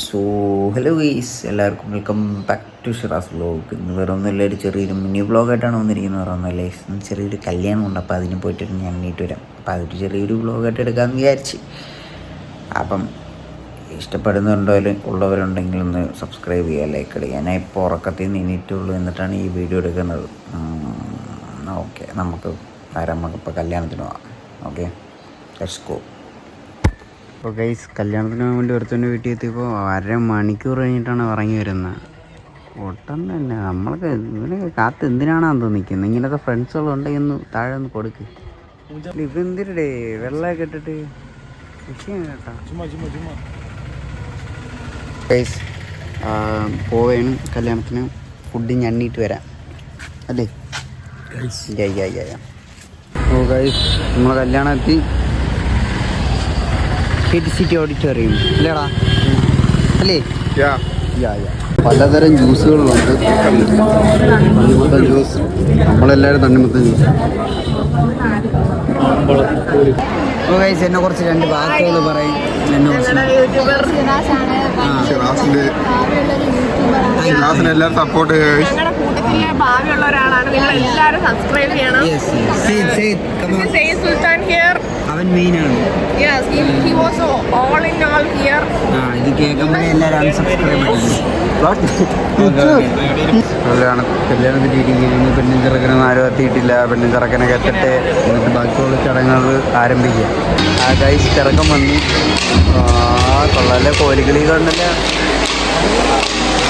So hello guys എല്ലാവർക്കും welcome back to Shiraz vlog ഇന്ന് വേറെ ഒന്നുമില്ല ഒരു ചെറിയൊരു മിനി വ്ളോഗായിട്ടാണ് വന്നിരിക്കുന്നത് ഇന്ന് ചെറിയൊരു കല്യാണം ഉണ്ട്. അപ്പോൾ അതിന് പോയിട്ട് ഞാൻ എണ്ണീട്ട് വരാം. അപ്പോൾ അതൊരു ചെറിയൊരു വ്ളോഗായിട്ട് എടുക്കാമെന്ന് വിചാരിച്ച്. അപ്പം ഇഷ്ടപ്പെടുന്നുണ്ടോ ഉള്ളവരുണ്ടെങ്കിൽ ഒന്ന് സബ്സ്ക്രൈബ് ചെയ്യുക ലൈക്ക് അടിക്കുക ഞാൻ ഇപ്പോൾ ഉറക്കത്തിൽ നിന്ന് എണീറ്റുള്ളൂ എന്നിട്ടാണ് ഈ വീഡിയോ എടുക്കുന്നത്. ഓക്കെ നമുക്ക് വരാം. നമുക്കിപ്പോൾ കല്യാണത്തിന് പോവാം. ഓക്കെ ലെറ്റ്സ് ഗോ അപ്പോൾ ഗൈസ് കല്യാണത്തിന് വേണ്ടി ഒരുത്തന്റെ വീട്ടിൽ എത്തിയപ്പോൾ അര മണിക്കൂർ കഴിഞ്ഞിട്ടാണ് ഇറങ്ങി വരുന്നത്. ഒട്ടം തന്നെ നമ്മൾക്ക് ഇവനെ കാത്ത് എന്തിനാണെന്ന് നിൽക്കുന്നത്? ഇങ്ങനത്തെ ഫ്രണ്ട്സുകളുണ്ടെങ്കിൽ ഒന്ന് താഴെ ഒന്ന് കൊടുക്ക്. ഇതെന്തിരടേ വെള്ളമൊക്കെ ഇട്ടിട്ട് കേട്ടാ. ഗൈസ് പോവേണ് കല്യാണത്തിന്. ഫുഡ് ഞണ്ണിയിട്ട് വരാം. അല്ലേ? ഓ ഗൈസ് നമ്മളെ കല്യാണം എത്തി. ഹിറ്റ് സിറ്റി ഓഡിറ്റോറിയം അല്ലേടാ അല്ലേ? പലതരം ജ്യൂസുകളുണ്ട്. തണ്ണിമത്തൻ ജ്യൂസ്. നമ്മളെല്ലാവരും തണ്ണിമത്തൻ ജ്യൂസ്. ഗൈസ് എന്നെ കുറച്ച് രണ്ട് വാക്കുകൾ പറയും. എന്നെ കുറിച്ച് എല്ലാവരും സപ്പോർട്ട് ഭാവിയുള്ള ഒരാളാണ്. നിങ്ങൾ എല്ലാവരും സബ്സ്ക്രൈബ് ചെയ്യണം അവൻ മെയിനാണ് ഇൻ ഓൾ ഹിയർ ആ ഇത് കേൾക്കുമ്പോഴേ എല്ലാവരും അൺസബ്സ്ക്രൈബ് കല്യാണം കല്യാണത്തിന്റെ ഇരിക്കുന്നു പെണ്ണും ചെറുക്കനൊന്നും ആരും എത്തിയിട്ടില്ല. പെണ്ണും ചെറുക്കനൊക്കെ എത്തട്ടെ എന്നിട്ട് ബാക്കിയുള്ള ചടങ്ങുകൾ ആരംഭിക്കുക. ആ കൈസ് ചെറുക്കം വന്നു. ആ കൊള്ളാല്ലേ കോലികളി കണ്ടല്ലേ?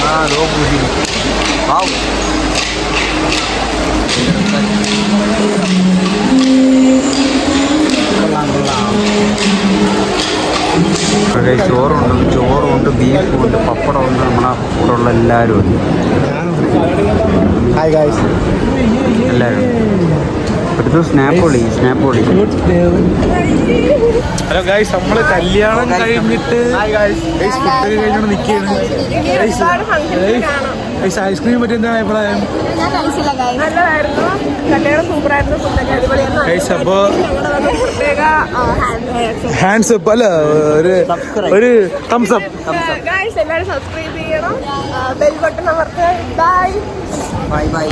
ആ അതോ പൂജി ആ ഒക്കെ ചോറുണ്ട് ചോറുണ്ട് ബീഫുണ്ട് പപ്പടമുണ്ട് നമ്മളെ കൂടെ ഉള്ള എല്ലാവരും ഉണ്ട്. ഹായ് ഗായ്സ് എല്ലാവരും. സ്നാപ്പോളി സ്നാപ്പോളി ഹലോ ഗായ്സ് നമ്മൾ കല്യാണം കഴിഞ്ഞിട്ട് ഫുഡ് കഴിഞ്ഞോണ്ട് നിൽക്കുകയാണ്. ഐസ്ക്രീം പറ്റി എന്താണ് അഭിപ്രായം? ഹാൻഡ്സ് അപ്പ് അല്ല ഒരു ഒരു തംസ് അപ്പ് ഗായ്സ് എല്ലാവരും സബ്സ്ക്രൈബ് ചെയ്യണം. ബെൽ ബട്ടൺ അമർത്തുക. Bye bye bye